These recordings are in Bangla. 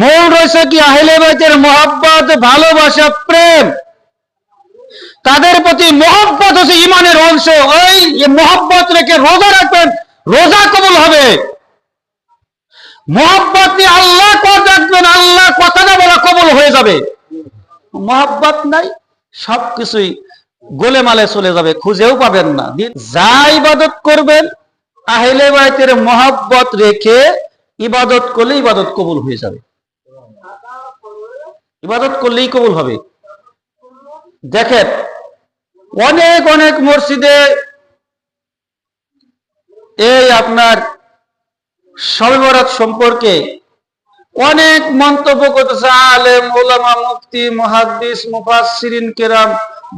মূল রয়েছে কি? আহলে বাইতের মোহাব্বত, ভালোবাসা, প্রেম। তাদের প্রতি মোহাব্বত হচ্ছে ইমানের অংশ। ওই মোহাব্বত রেখে রোজা রাখবেন, রোজা কবুল হবে। মোহাব্বত নিয়ে আল্লাহ রাখবেন, আল্লাহ কথাটা বলা কবুল হয়ে যাবে। মোহাব্বত নাই, সবকিছুই গোলেমালে চলে যাবে, খুঁজেও পাবেন না। যা ইবাদত করবেন, আহলে বাইতের মোহাব্বত রেখে ইবাদত করলে ইবাদত কবুল হয়ে যাবে। ইবাদত করলেই কবুল হবে। দেখেন, অনেক অনেক মসজিদে এই আপনার শবে সম্পর্কে অনেক মন্তব্য করতেছে, আলেম, ওলামা, মুফতি, মহাদ্দিস, মুফাসসিরিন, কেরাম,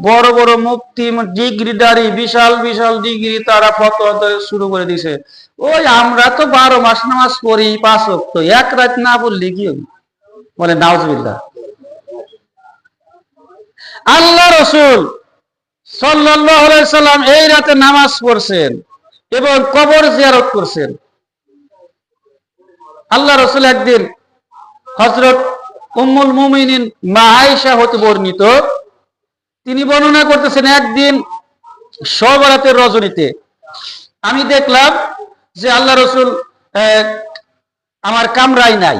বড় বড় মুফতি ডিগ্রিদারি বিশাল বিশাল ডিগ্রি তারা ফতোয়া শুরু করে দিছে ওই আমরা তো বারো মাস নামাজ পড়ি, পাঁচ তো এক রাত না পড়লে কি বলে, নাউজবিল্লাহ। আল্লাহ রসুল সাল্লাম এই রাতে নামাজ পড়ছেন এবং কবর জিয়ারত করছেন। আল্লাহ রসুল একদিন হজরত উম্মুল মুমিনিন মা আয়েশা হতে বর্ণিত। তিনি বর্ণনা করতেছেন, একদিন সব রাতের রজনীতে আমি দেখলাম যে আল্লাহ রসুল আমার কামরাই নাই।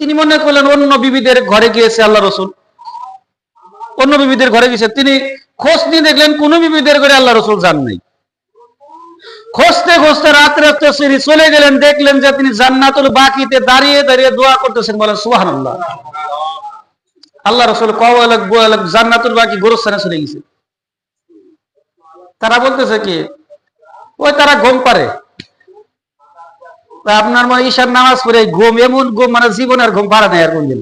তিনি মনে করলেন অন্য বিবিদের ঘরে গিয়েছে আল্লাহ রসুল। অন্য বিবিদের ঘরে গেছে, তিনি খোঁজ নিয়ে দেখলেন কোন বিবিদের ঘরে আল্লাহ রসুল যান নাই। খুঁজতে খুঁজতে রাত্রে রাত্রে তিনি চলে গেলেন, দেখলেন যে তিনি জান্নাতুল বাকিতে দাঁড়িয়ে দাঁড়িয়ে দোয়া করতেছেন, বলেন, সুবহানাল্লাহ। আল্লাহ আল্লাহ রসুল কওয়ালাক বুয়ালাক জান্নাতুল বাকি গোরস্থানে চলে গেছে। তারা বলতেছে কি, ওই তারা ঘুম পারে। আপনার মানে ঈশার নামাজ পড়ে, ঘুম এমন ঘুম মানে জীবনের ঘুম পারে না আর কোনদিন।